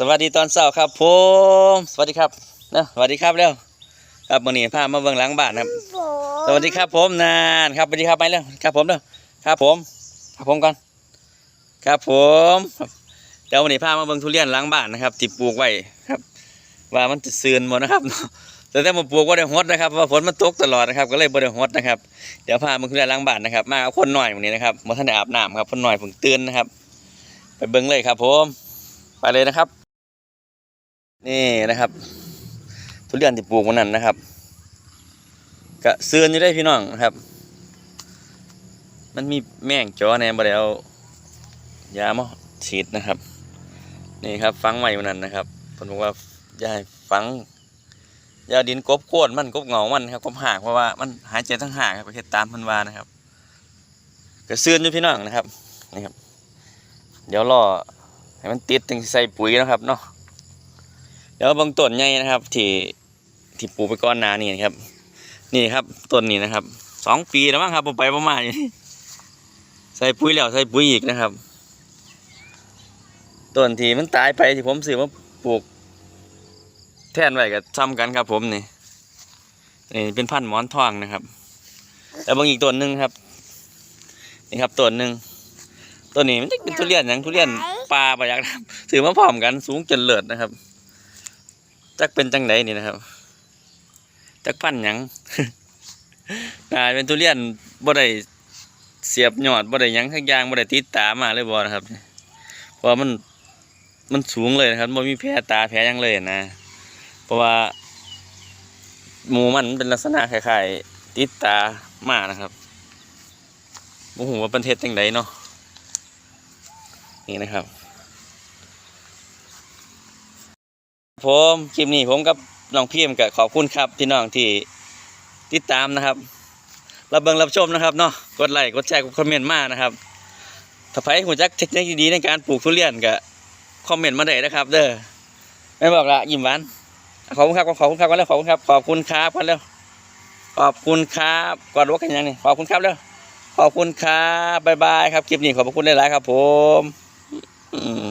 สวัสดีตอนเช้าครับผมสวัสดีครับเนาะสวัสดีครับเร็วครับวันนี้พามาเบิ่งหลังบ้านครับสวัสดีครับผมนานครับสวัสดีครับไปเร็วครับผมเร็วครับผมครับผมก่อนครับผมเดี๋ยววันนี้พามาเบิ่งทุเรียนหลังบ้านนะครับที่ปลูกไว้ครับ ว่ามันจะเสื่อนหมดนะครับแต่ถ้ามาปลูกว่าได้ฮดนะครับเพราะว่าฝนมันตกตลอดนะครับ ก็เลยบ่ได้ฮดนะครับเดี๋ยวพามาทุเรียนหลังบ้านนะครับ มาเอาคนหน่อยวันนี้นะครับมาท่านได้อาบน้ำครับคนหน่อยเพิ่งตื่นนะครับ ไปเบิ่งเลยครับผมไปเลยนะครับ นี่นะครับ ทุเรียนที่ปลูกวันนั้นนะครับกะเสื่อนอยู่ได้พี่น้องนะครับ มันมีแมงจอแนบ่ได้เอายามาฉีดนะครับ นี่ครับฟังใหม่วันนั้นนะครับผมบอกว่าอย่าให้ฟังอย่าดินกบโค่นมันกบเงามันครับกบหากเพราะว่ามันหายใจทั้งหากครับไปเฮ็ดตามพันวานะครับกระเสื่อนอยู่พี่น้องนะครับนี่ครับ เดี๋ยวรอให้มันติดถึงใส่ปุ๋ยนะครับเนาะ เดี๋ยวบางต้นใหญ่นะครับ ที่ที่ปลูกไปก้อนนานี่นะครับ นี่ครับต้นนี้นะครับสองปีแล้วมั้งครับผมไปประมาณนี้ใส่ปุ๋ยแล้วใส่ปุ๋ยอีกนะครับต้นที่มันตายไปที่ผมซื้อมาปลูก แทนไว้กับซ้ำกันครับ ผมนี่นี่เป็นพันธุ์หมอนทองนะครับ แล้วบางอีกต้นหนึ่งครับ นี่ครับต้นหนึ่งต้นนี้มันจะเป็นทุเรียนหยังทุเรียนปลาปะยักษ์นะครับซื้อมาพร้อมกันสูงจนเลิศนะครับ จักเป็นจังไดนี่นะครับ จักพันหยังน่าเป็นทุเรียนบ่ได้เสียบยอดบ่ได้หยังทักอย่างบ่ได้ติดตามาเลยบ่นะครับเพราะมันมันสูงเลยนะครับบ่มีแผลตาแผลยังเลยนะ เพราะว่าหมูมันเป็นลักษณะคล้ายๆติดตามานะครับบ่ฮู้ว่าป็นเฮ็ดจังไดเนาะนี่นะครับ ผมคลิปนี้ผมกับน้องพิมพ์ก็ขอบคุณครับพี่น้องที่ติดตามนะครับรับเบิงรับชมนะครับเนาะกดไลค์กดแชร์กดคอมเมนต์มานะครับถ้าใครหัวจักเทคนิคดีๆในการปลูกทุเรียนก็คอมเมนต์มาได้นะครับ เด้อไม่บอกละยิ้มหวานขอบคุณครับขอบคุณครับกันแล้วขอบคุณครับขอบคุณครับกันแล้วขอบคุณครับกอดรถกันยังนี่ขอบคุณครับแล้วขอบคุณครับบ๊ายบายครับคลิปนี้ขอบพระคุณหลายๆครับ ผม อืม